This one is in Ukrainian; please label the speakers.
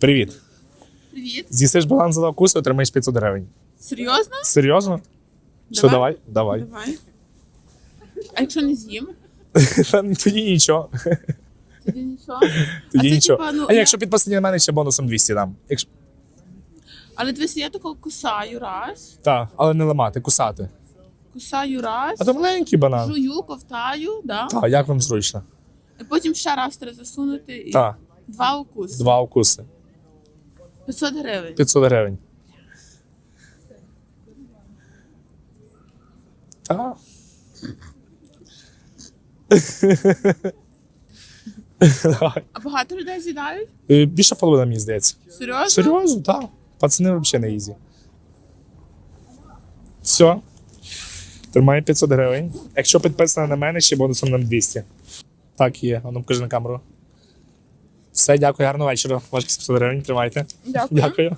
Speaker 1: Привіт.
Speaker 2: Привіт.
Speaker 1: З'їсиш баланс за вкус, отримаєш 500 гривень.
Speaker 2: Серйозно?
Speaker 1: Серйозно? Що, давай? Давай.
Speaker 2: Давай. А якщо не з'їм?
Speaker 1: Тоді нічого.
Speaker 2: Тоді нічого.
Speaker 1: Тоді
Speaker 2: це,
Speaker 1: нічого.
Speaker 2: типа, ну,
Speaker 1: а
Speaker 2: я-
Speaker 1: якщо підписані на мене, ще бонусом 200 дам. Якщо...
Speaker 2: Але дивись, я такого кусаю раз,
Speaker 1: Так, але не ламати, кусати.
Speaker 2: кусаю раз,
Speaker 1: А то маленький банан.
Speaker 2: жую, ковтаю, да?
Speaker 1: Так, як вам зручно?
Speaker 2: і потім ще раз треба засунути і
Speaker 1: Так,
Speaker 2: два укуси.
Speaker 1: два укуси.
Speaker 2: 500 гривень.
Speaker 1: 500 гривень. Давай.
Speaker 2: А багато людей з'їдають?
Speaker 1: Е, Більше половина, мені здається.
Speaker 2: Серйозно?
Speaker 1: Серйозно, так. Пацани взагалі не ізі. Все. Тримай 500 гривень. Якщо підписано на мене, ще бонусом нам 200. Так, є. А ну покажи на камеру. Все, дякую, гарного вечора. Ваші 700 гривень, тримайте.
Speaker 2: Дякую.
Speaker 1: Дякую.